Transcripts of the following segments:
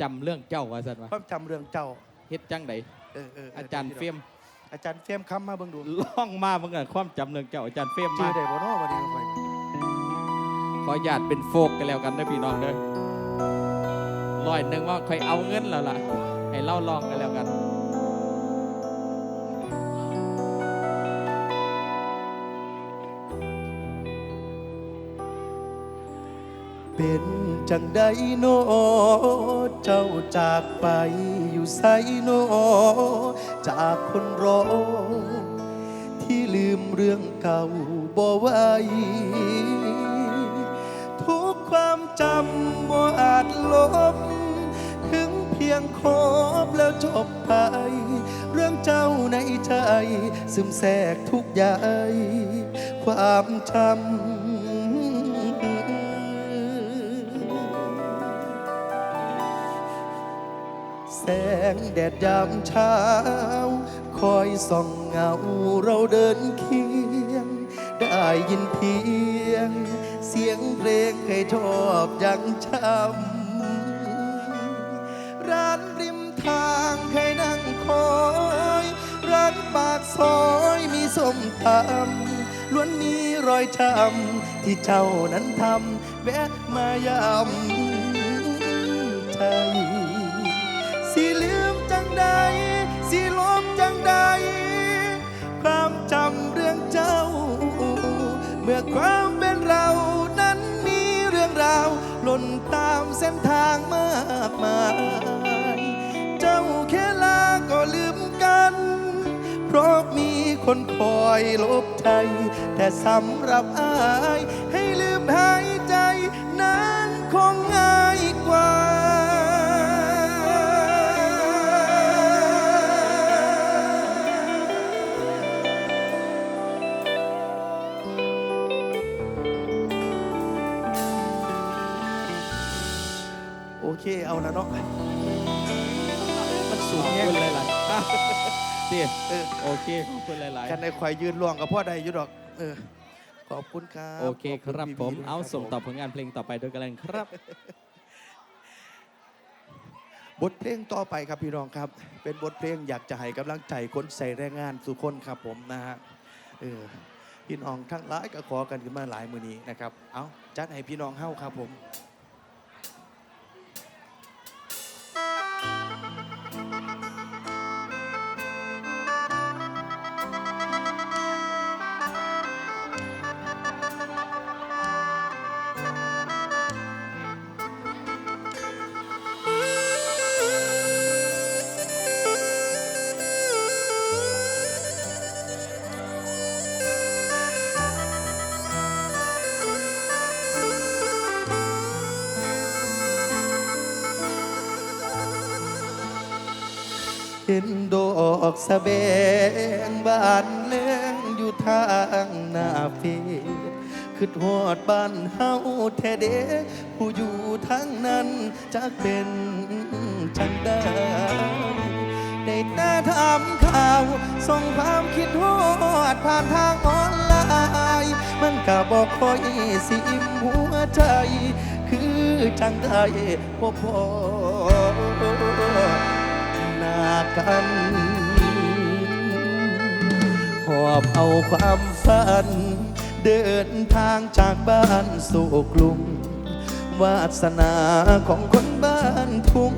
จำเรื่องเจ้าว่าสันวะความจำเรื่องเจ้าเฮ็ดจังไดเออเออเอาจารย์เฟียมอาจารย์เฟียมค้ำมาเบิ่งดูล่องมาเมื่อกี้ความจำเรื่องเจ้าอาจารย์เฟียมชื่มาอได้บ่เนาะวันนี้ค่อยขอญาตเป็นโฟกกันแล้วกันเด้อพี่น้องเด้อร้อยหนึ่งว่าใครเอาเงินแล้วล่ะ ให้เล่าลองกันแล้วกัน เป็นจังใดโนเจ้าจากไปอยู่ไสโนจากคนรอ ที่ลืมเรื่องเก่าบ่ไหวทุกความจำบ่อาจลบ ถึงเพียงคบแล้วจบไป เรื่องเจ้าในใจ ซึมแทรกทุกอย่างความจำ แสงแดดยามเช้า คอยส่องเงาเราเดินเคียง ได้ยินเพียง เสียงเพลงให้ชอบยังช้ำร้านริมทางให้นั่งคอย ร้านปากซอยมีส้มตำล้วนมีรอยช้ำที่เจ้านั้นทำแวะมายำใจ ใดสิลบจังใด ความจำเรื่องเจ้า เมื่อความเป็นเรานั้นมีเรื่องราวหล่นตามเส้นทางมากมาย เจ้าแค่ลาก็ลืมกัน เพราะมีคนคอยลบใจ แต่สำหรับอาย ให้ลืมหายใจนั้นคงง่าย เคเอานะเนาะมันสูขงอบแง่คุณหลายๆเตี้ยเออโอเคขอบคุณหลายกันในควายยืนล่วงกับพ่อใดอยู่ดอก เออ ขอบคุณครับๆโอเคขครับพี่ผมๆเอาครับส่งผมต่อผลงานเพลงต่อไปโดยกันเลยครับ บทเพลงต่อไปครับพี่น้องครับ เป็นบทเพลงอยากจะให้กำลังใจคนใส่แรงงานสุคนครับผมนะฮะ เออ พี่น้องทั้งหลายก็ขอกันขึ้นมาหลายมือนี้นะครับ เอาจัดให้พี่น้องเฮ้าครับผม นดอกสะเบงบานเลี้ยงอยู่ทางหน้าเฟดคือหอดบ้านเฮาแท้เดผู้อยู่ทางนั้นจักเป็นจังได้ได้แต่ถามข่าว ส่งความคิดฮอดผ่านทางออนไลน์มันก็บอกคอยสิอิ่มหัวใจ คือจังได้พบพอ หน้ากันหอบเอาความฝัน เดินทางจากบ้านสู่กรุงวาสนาของคนบ้านทุ่ง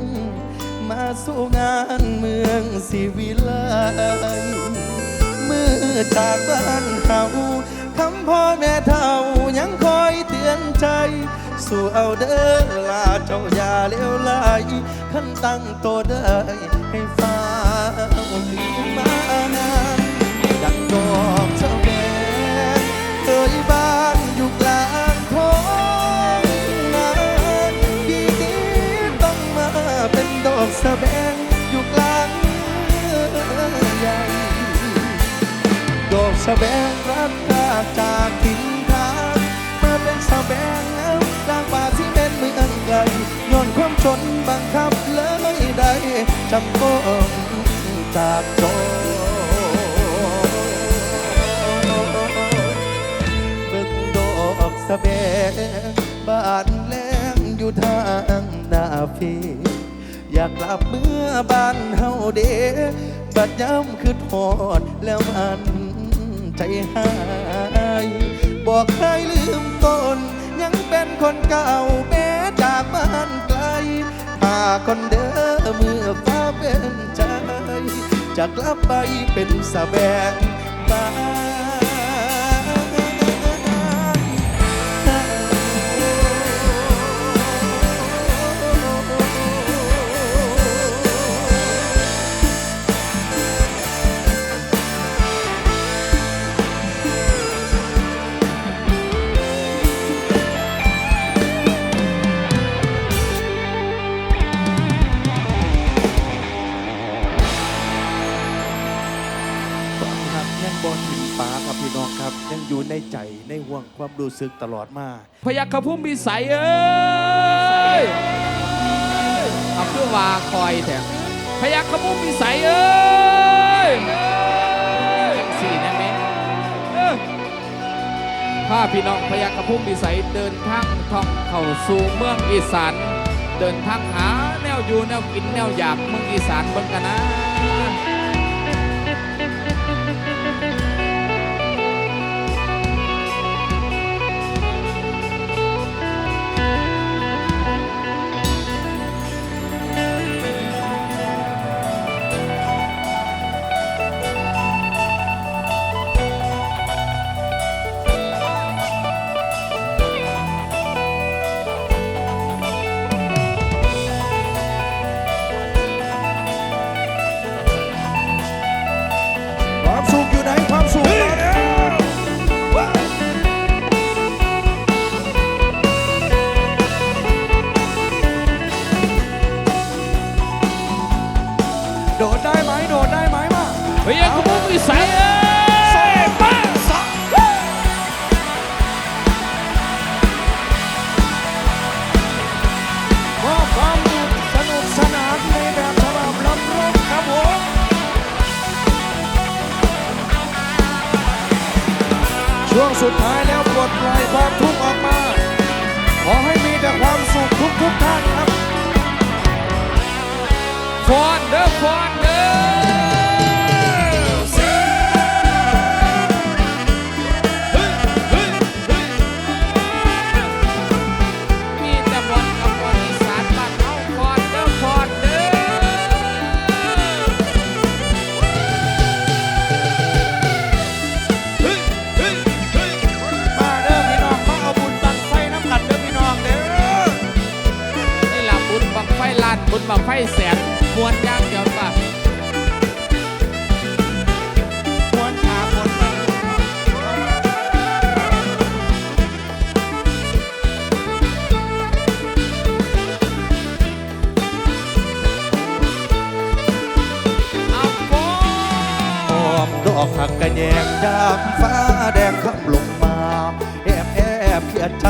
มาสู่งานเมืองสิวิไลเมื่อจากบ้านเขาคำพ่อแม่เท่ายังคอยเตือนใจ สู่เอาเด้อลาเจ้าอย่าเลี้ยวไหลขันตั้งตัวได้ ให้ฟ้าคืนมานดังดอกสะแบงเคยบ้านอยู่กลางท้องนาปีนี้ต้องมาเป็นดอกสะแบงอยู่กลางใหญ่ดอกสะแบงรักกากจากถิ่นทางมาเป็นสะแบงแล้วกลางป่าที่เป็นเมืองไกลย้อนความชนบัง แบงบ้านแลงอยู่ทางหน้าฟีอยากกลับเมื่อบ้านเฮาเดบัดย้ำคือทอดแล้วมันใจหาย บอกใครลืมตน ยังเป็นคนเก่าแม้จากบ้านไกลหาคนเดิมเมื่อฟ้าเป็นใจจะกลับไปเป็นสะแบงบ้าน ความรู้สึกตลอดมา พยัคฆพุ่มพิสัยเอ้ยเอาคือวาคอยแถมพยัคฆพุ่มพิสัยเอ้ยจังสี่นะแม่เออพาพี่น้องพยัคฆพุ่มพิสัยเดินทางท่องเข้าสู่เมืองอีสานเดินทางหาแนวอยู่แนวกินแนวอยากเมืองอีสานเบิ่งกันนะ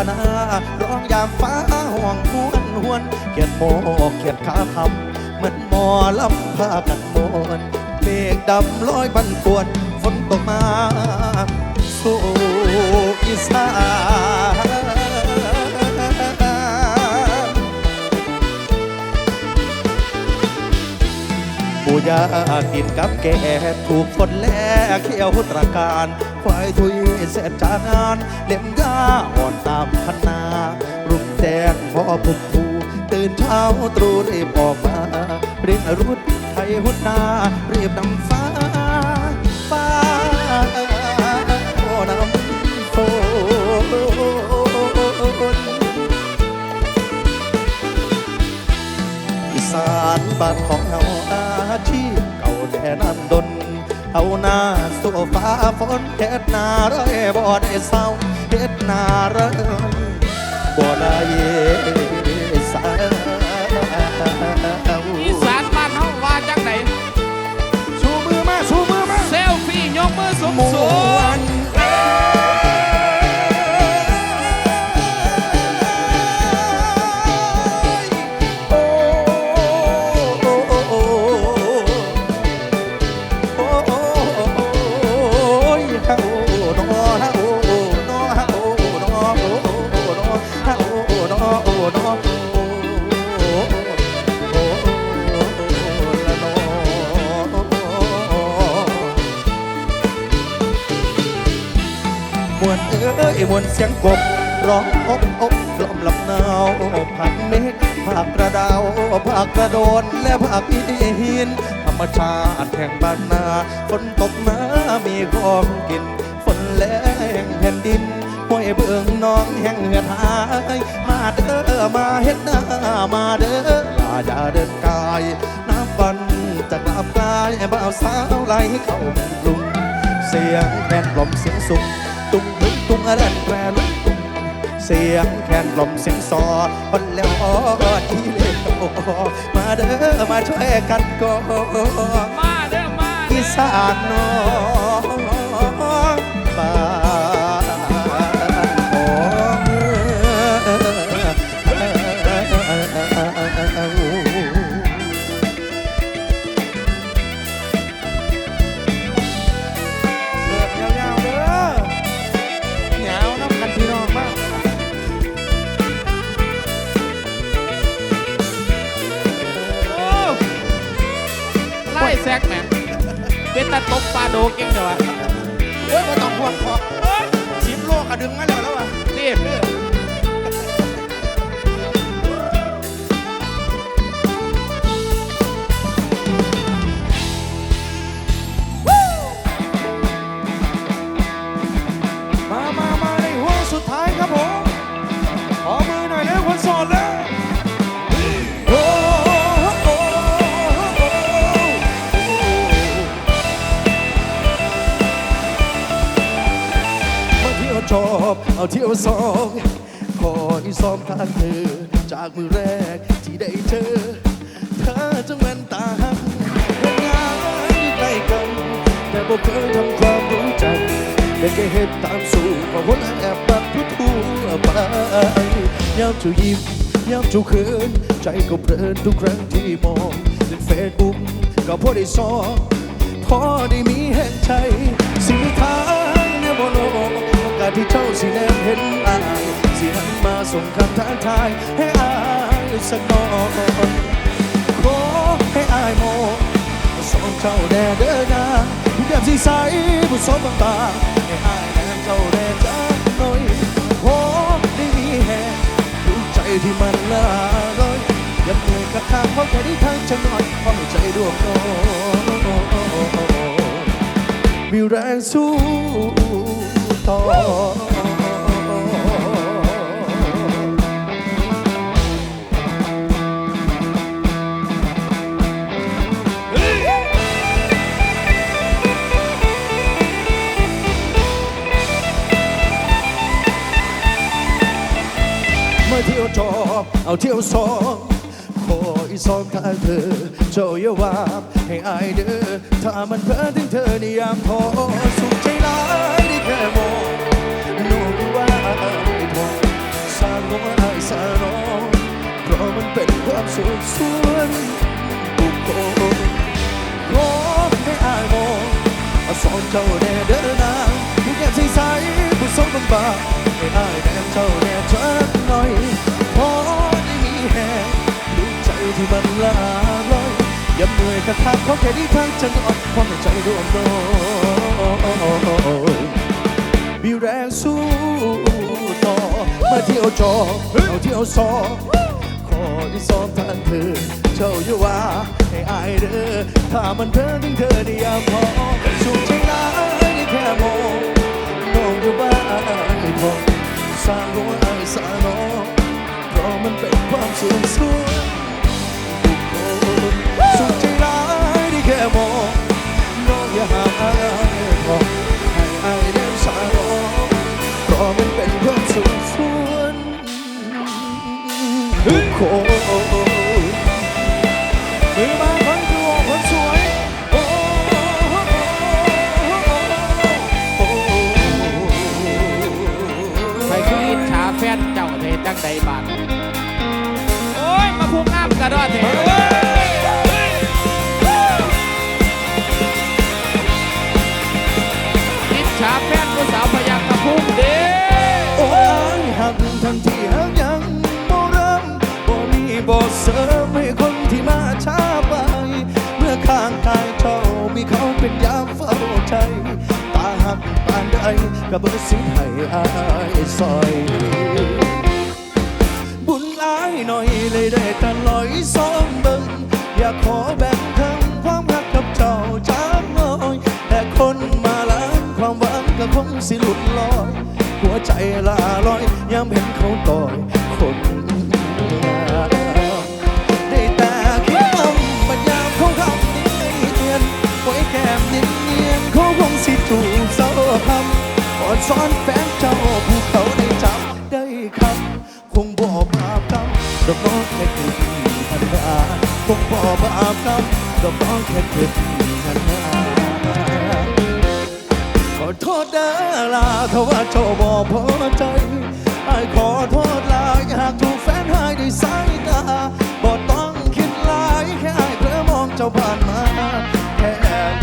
นะร้องยามฟ้าห่วงหวนหวน เขียดโมเขียดขาคำเหมือนหมอลำพากันมนเมฆดำลอยพันปวนฝนตกมา สู่อีสานปูยากินกับแกถูกฝนแลเขี้ยวตระการควายทุยเสร็จจานานเล่มาอ่อนตามคันนารุ่งแดงพอผุบผูตื่นเช้าตรู่รีบออกมาเรียนรุดไทยหุดนนาเรียบนำฟ้าฟ้าโอ้น้ำฝนอีสานบ้านของเฮาอาชีพเก่าแต่น้ำดน เอาหน้าสู่ฟ้าฝนเฮ็ดนาเร้อยบ่ได้เศร้าเฮ็ดนาเร้อยบ่ได้สาอีส มวนเสียงกบร้องอบอบกล่อมลำหนาวผักเมฆผักกระดาวผักกระโดนและผักอีหินธรรมชาติแห่งบ้านนาฝนตกมามีของกินฝนแรงแผ่นดินห้วยเบื้องน้องแห่งเหือดหายมาเด้อมาเฮ็ดหน้ามาเด้อลาอย่าเดินกายน้ำฟันจะกลับกายบ่าวสาวไหลเข้าเมืองกรุงเสียงแคนลมเสียงสุขตุ้งตุ้ ตุ้งอะไรแกรลุกตุ้งเสียงแคนกล่อมเสียงซอคนแล้วอ้อที่เล่นโอมาเด้อมาช่วยกันก่อนมาเด้อมาเด้อีอสานน้อง เป็นตะตบปลาโดเก่งเด้อวะเฮ้ยมาต้องห่วงพอชิมโลกอะดึงมาแล้วแล้วอะรีบเด้อมามามาในห่วงสุดท้ายครับผม ขอมือหน่อยเร็วคนโสดแล้ว ชอบเอาเที่ยวสองขออีซ้อมทางเธอ จากมือแรกที่ได้เจอเธอจงแว่นตาหักเห็นงานใกล้กัน แต่บ่เคยทำความรู้จักได้แค่เห็นตามสู่ก็วนแอบปัดทุกทั่วไปยามจ้ายิ้มยามเจ้าเขินใจก็เพลินทุกครั้งที่มองในเฟซบุ๊กก็พอได้ซ้อพอได้มีแห่งใจสิ่ทางเนบโล ที่เจ้าสิแนมเห็นอายสิหันมาส่งคำท้าทายให้อายสักหน่อยขอให้อายมองสองเจ้าแด่เด้อนะเยี่ยมสีใสผู้สมบางๆให้อายแด่เจ้าแด่จักหน่อยขอได้มีแห่ดูใจที่มันละลอยอยับเหนื่อยกับทางเพราะแค่ได้ทางจะนอนเพราะให้ใจดวงน้อยมีแรงสู้ ต่อมาเที่ยวจอบเอาเที่ยวสองขออีกสองทางเธอเจ้าอย่าว่าให้อายเด้อถ้ามันเพลินถึงเธอในยามพอสุขใจร้ายได้แค่มองโน้ ว่าอายพอสร้างของอายสารองเพราะมันเป็นความสุขส่วนบุคคลขอให้อายมองเอาสองเจ้าแน่เด้อนางผู้แก้มใสๆผู้สมบางๆให้อายแน่เจ้าแน่จักหน่อยพอได้มีแหงดูใจที่มันละลอยย่าเหนื่อยกระทำเขาแค่นี้ทางจะนอนความในใจรวมโดยมีแรงสู้ ต่อมาเที่ยวจอเอาเที่ยวซอขอที่ซ้อมทางเธอเจ้าอย่าว่าให้อายเด้อถ้ามันเพลินถึงเธอได้ยามพอสุขใจร้ายได้แค่มองมองอยู่บ้านไม่พอสร้างหัวอายสาน้องเพราะมันเป็นความสุขส่วนบุคคลสุขใจร้ายได้แค่มองน้องอย่าหาอาย มันเป็นความสุขส่วนทุกคนางกายเจ้ามีเขายามเฝ้าใจกับบอร์สิให้อายซอยบุญหลายหน่อยเลยได้แต่ลอยสอมเบิ่งอยากขอแบ่งทั้งความรักกับเจ้าจากน้อยแต่คนมาล้างความหวังก็คงสิหลุดลอย หัวใจลาลอยยามเห็นเขาต่อย ซ้อนแฟนเจ้าผู้เขาได้จับได้คำคงบ่บาปกรรมดอกน้องแค่คืนพันนาคงบ่บาปกรรมดอกน้องแค่คืนพันนาขอโทษเด้อลาถ้าว่าเจ้าบ่พอใจไอ้ขอโทษลายากถูกแฟนหายด้วยสายตาบ่ต้องคิดลายแค่ไอ้เพื่อมองเจ้าผ่านมา แค่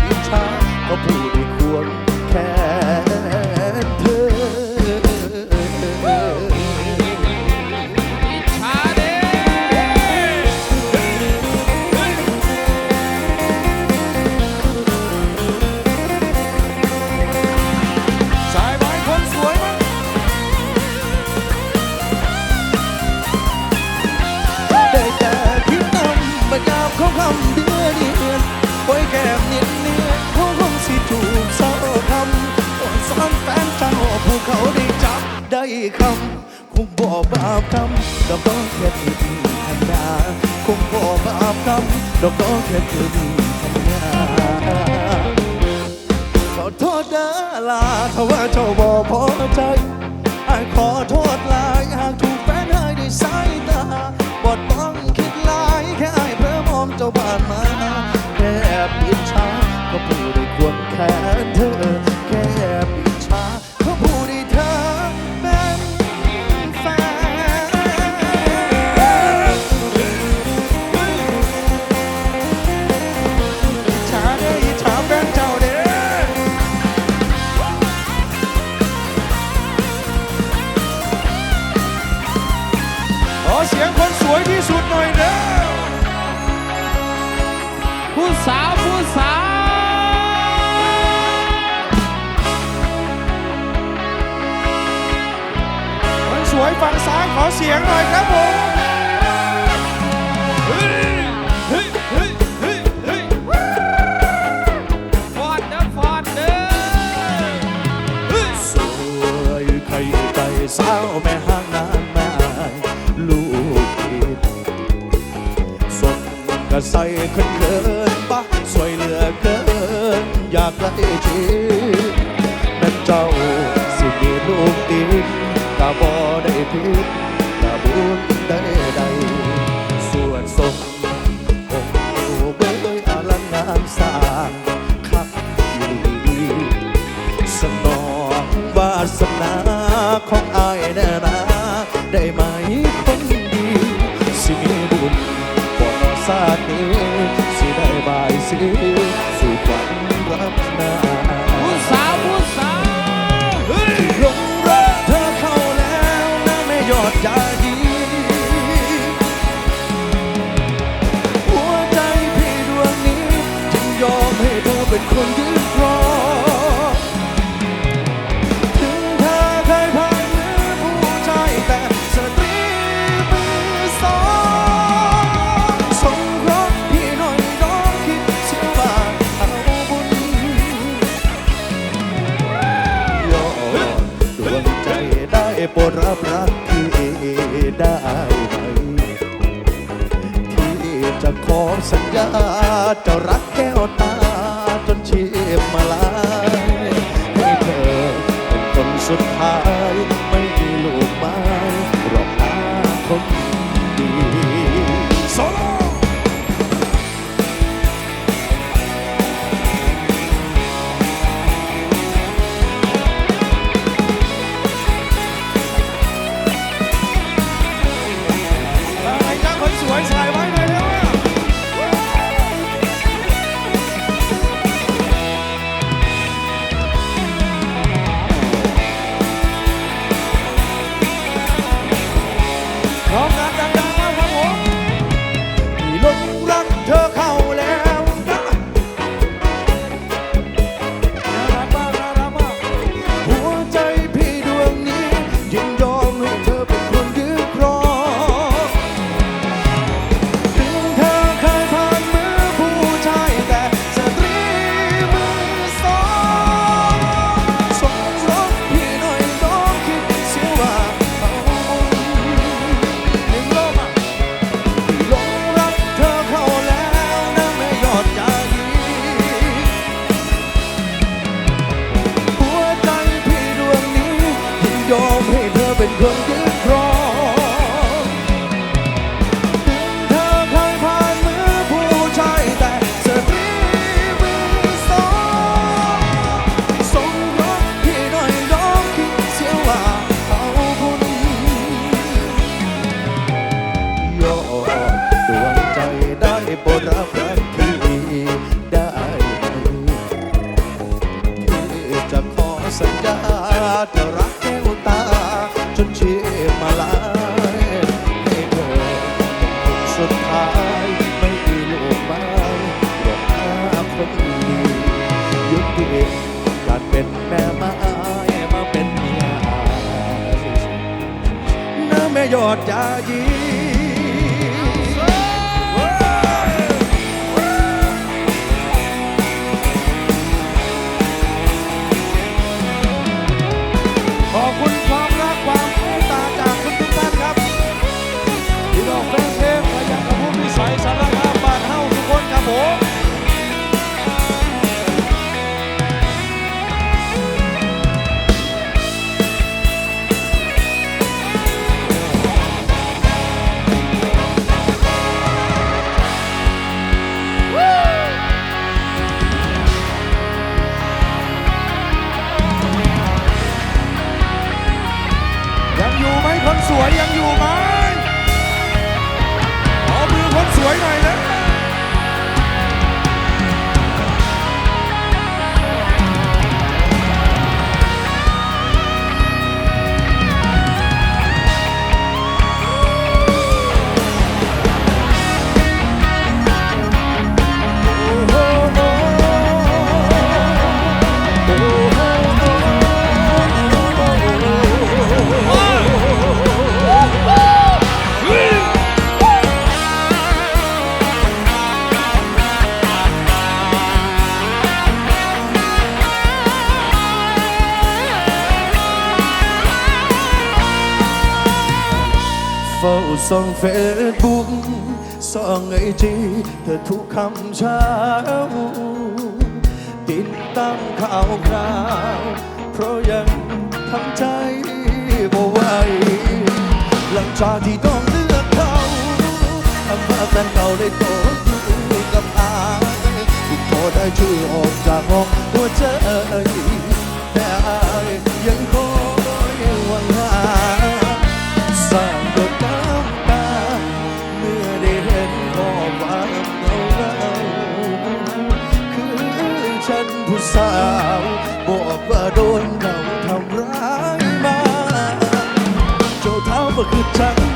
อิจฉาก็พูดได้ควร คำคงบ่บาปคำดอกก็แค่ผิดธรรมดาคงบ่บาปคำดอกก็แค่ผิดธรรมดาขอโทษเด้อลาถ้าว่า ดยาดี หัวใจพี่ดวงนี้จึงยอมให้เธอเป็นคนยืน จะรัก ส่องเฟซบุ๊กส่องไอจีเธอทุกคำเช้า ติดตามข่าวคราว เพราะยังทำใจบ่ไหวหลังจากที่ต้องเลือกเขาทำว่าแฟนเก่าได้ตกอยู่กับอายที่พอได้ชื่อออกจากห้องหัวใจ time.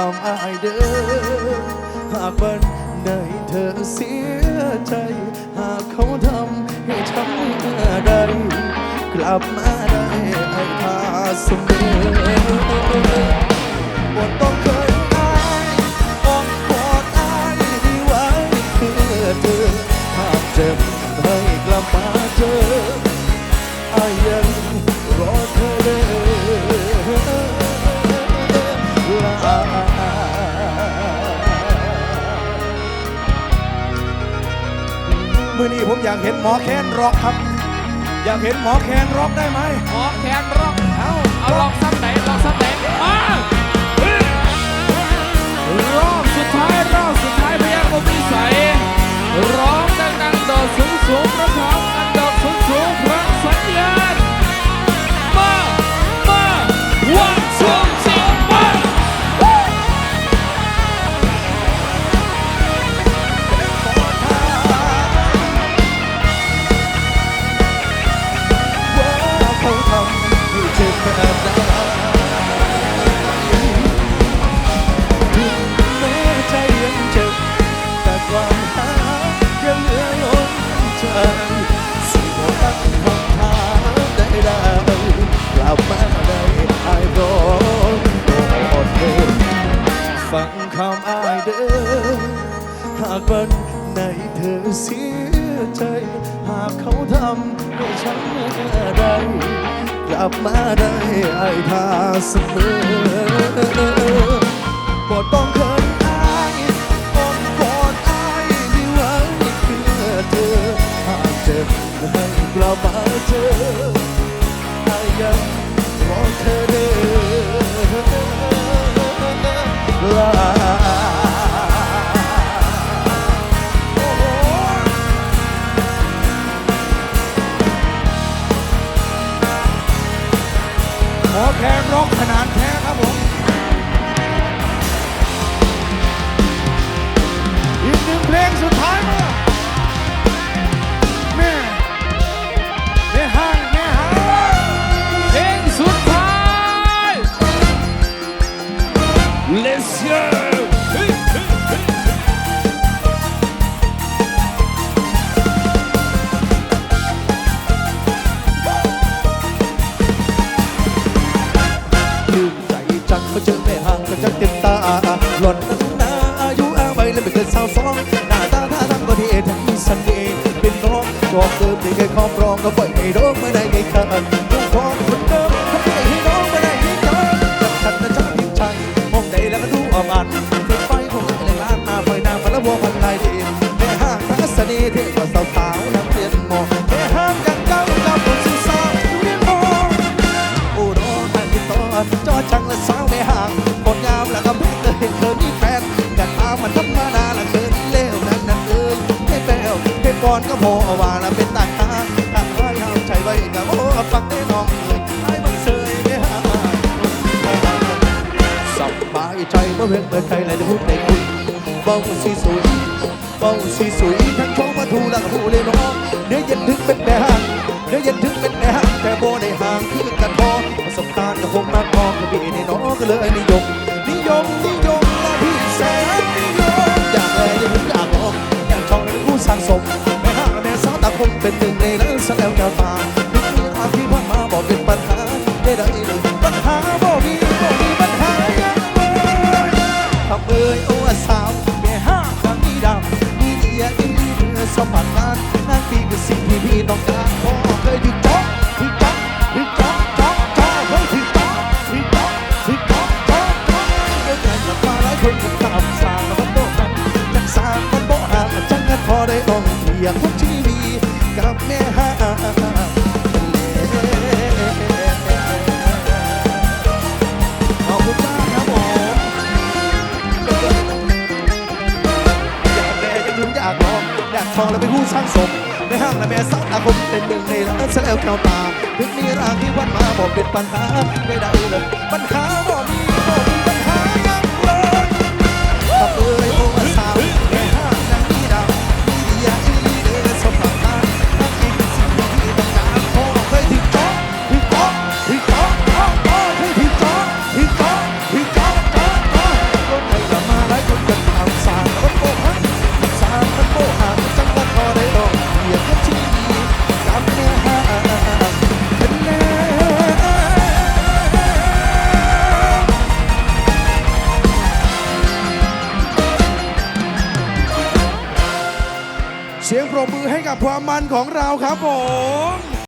ทำอายเด้หากวันใดเธอเสียใจ หากเขาทำให้ช้ำเมื่อใดกลับมาได้ไอ้พาเสมอบ่ต้น อยากเห็นหมอแคนร็อกครับ อยากเห็นหมอแคนร็อกได้ไหมหมอแคนร็อก เอาเอาลอกซ กลับมาได้ไอ้ทาเสมอปวดป้องเคินอายอ้อมกอดอายที่ไว้เพื่อเธอหากเจ็บให้กลับมาเจออายยังรอเธอเด้อ แคนร็อกขนาด ที่เคยครอบครองก็ปล่อยให้น้องไม่ได้ไงกันลูกของคนเดิมก็ปล่อยให้น้องไม่ได้ไงกันกับฉันนะจังพิมชัยมองใดแล้วก็ดูอ่อนเด็กไฟคงไม่ได้ล้านมาไฟน้ำมาล้ววัวพันลายดีแม่ห่างทัศนีเท่กว่าสาวสาวนักเรียนมอแม่ห่างกันเก้ากับคนสื่อสารเรียนมอโอ้น้องทางที่ตอนจอจังและสาวไม่ห่างคนงามและก็ไม่เคยเห็นเธอมีแฟนกันตามมันธรรมดาละเกินเลวนั่นนั่นเอ้ยให้แปวให้ก่อนก็พอว่าละเป็น เบาสีสวยเบาสีสวยทั้งชมมาทูและก็ผู้เลยน้องเนื้อเย็นถึงเป็นแม่ห่างเนื้อเย็นถึงเป็นแม่ห่างแต่โบได้ห่างคือกันพอประสบการณ์ก็คงมากพอก็ดีในน้องก็เลยนิยมนิยมนิยมมาพี่แสนนิยมอยากเลยอยากอยากลองอยากชองเป็นผู้สร้างสมแม่ห้างแม่สาวตาคงเป็นหนึ่งในนั้นซะแล้วแก้วตาทุกเรื่องราวที่ผ่ามาบอกเป็นปัญหาได้ได้ ฟองและเป็นผู้สร้างสมในห้างและแม่สาวตาคมเป็นหนึ่งในร้านซะแล้วแก้วตาถึงมีรางที่วันมาบอกเป็นปัญหาไม่ได้เลยปัญหา ความมันของเราครับผม